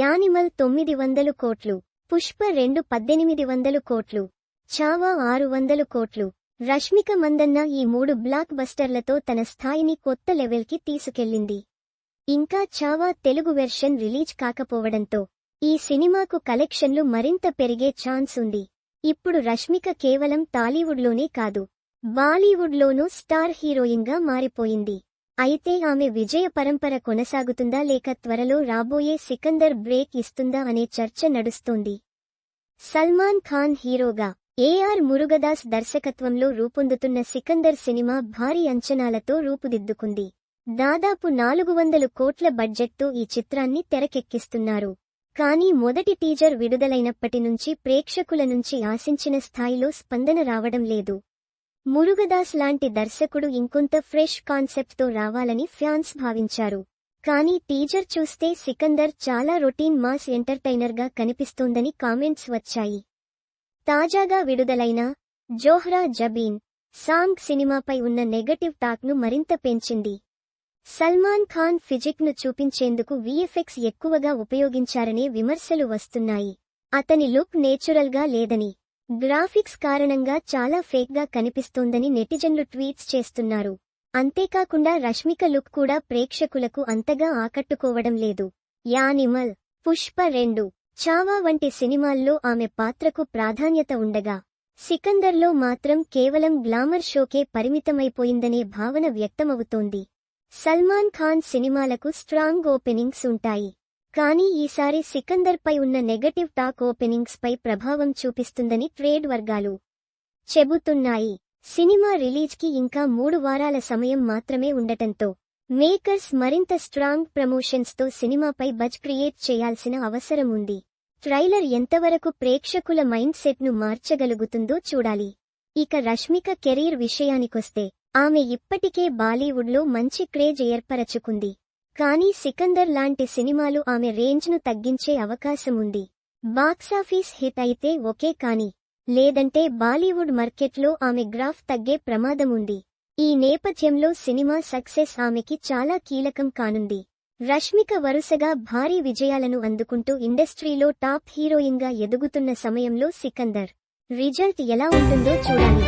Animal తొమ్మిది వందలు కోట్లు పుష్ప రెండు పద్దెనిమిది వందలు కోట్లు చావా ఆరు వందలు కోట్లు. రష్మిక మందన్న ఈ మూడు బ్లాక్ బస్టర్లతో తన స్థాయిని కొత్త లెవెల్కి తీసుకెళ్ళింది ఇంకా చావా తెలుగు వెర్షన్ రిలీజ్ కాకపోవడంతో ఈ సినిమాకు కలెక్షన్లు మరింత పెరిగే ఛాన్స్ ఉంది. ఇప్పుడు రష్మిక కేవలం టాలీవుడ్లోనే కాదు బాలీవుడ్లోనూ స్టార్ హీరోయిన్గా మారిపోయింది. అయితే ఆమె విజయ పరంపర కొనసాగుతుందా లేక త్వరలో రాబోయే సికందర్ బ్రేక్ ఇస్తుందా అనే చర్చ నడుస్తోంది. సల్మాన్ ఖాన్ హీరోగా ఏఆర్ మురుగదాస్ దర్శకత్వంలో రూపొందుతున్న సికందర్ సినిమా భారీ అంచనాలతో రూపుదిద్దుకుంది. దాదాపు నాలుగు వందలు కోట్ల బడ్జెట్తో ఈ చిత్రాన్ని తెరకెక్కిస్తున్నారు. కానీ మొదటి టీజర్ విడుదలైనప్పటి నుంచి ప్రేక్షకుల నుంచి ఆశించిన స్థాయిలో స్పందన రావడం లేదు. మురుగదాస్ లాంటి దర్శకుడు ఇంకొంత ఫ్రెష్ కాన్సెప్ట్తో రావాలని ఫ్యాన్స్ భావించారు. కానీ టీజర్ చూస్తే సికందర్ చాలా రొటీన్ మాస్ ఎంటర్టైనర్గా కనిపిస్తోందని కామెంట్స్ వచ్చాయి. తాజాగా విడుదలైన జోహ్రా జబీన్ సాంగ్ సినిమాపై ఉన్న నెగటివ్ టాక్ను మరింత పెంచింది. సల్మాన్ ఖాన్ ఫిజిక్ను చూపించేందుకు విఎఫ్ఎక్స్ ఎక్కువగా ఉపయోగించారనే విమర్శలు వస్తున్నాయి. అతని లుక్ నేచురల్గా లేదని గ్రాఫిక్స్ కారణంగా చాలా ఫేక్గా కనిపిస్తోందని నెటిజన్లు ట్వీట్స్ చేస్తున్నారు. అంతేకాకుండా రష్మిక లుక్ కూడా ప్రేక్షకులకు అంతగా ఆకట్టుకోవడం లేదు. యానిమల్ పుష్ప రెండు చావా వంటి సినిమాల్లో ఆమె పాత్రకు ప్రాధాన్యత ఉండగా సికందర్లో మాత్రం కేవలం గ్లామర్ షోకే పరిమితమైపోయిందనే భావన వ్యక్తమవుతోంది. సల్మాన్ ఖాన్ సినిమాలకు స్ట్రాంగ్ ఓపెనింగ్స్ ఉంటాయి. కానీ ఈసారి సికందర్పై ఉన్న నెగటివ్ టాక్ ఓపెనింగ్స్ పై ప్రభావం చూపిస్తుందని ట్రేడ్ వర్గాలు చెబుతున్నాయి. సినిమా రిలీజ్కి ఇంకా మూడు వారాల సమయం మాత్రమే ఉండటంతో మేకర్స్ మరింత స్ట్రాంగ్ ప్రమోషన్స్తో సినిమాపై బజ్ క్రియేట్ చేయాల్సిన అవసరం ఉంది. ట్రైలర్ ఎంతవరకు ప్రేక్షకుల మైండ్ సెట్ను మార్చగలుగుతుందో చూడాలి. ఇక రష్మిక కెరీర్ విషయానికొస్తే ఆమె ఇప్పటికే బాలీవుడ్లో మంచి క్రేజ్ ఏర్పరచుకుంది. కానీ సికందర్ లాంటి సినిమాలు ఆమె రేంజ్ను తగ్గించే అవకాశం ఉంది బాక్సాఫీస్ హిట్ అయితే ఓకే కాని లేదంటే బాలీవుడ్ మార్కెట్లో ఆమె గ్రాఫ్ తగ్గే ప్రమాదం ఉంది ఈ నేపథ్యంలో సినిమా సక్సెస్ ఆమెకి చాలా కీలకం కానుంది. రష్మిక వరుసగా భారీ విజయాలను అందుకుంటూ ఇండస్ట్రీలో టాప్ హీరోయిన్గా ఎదుగుతున్న సమయంలో సికందర్. రిజల్ట్ ఎలా ఉంటుందో చూడాలి.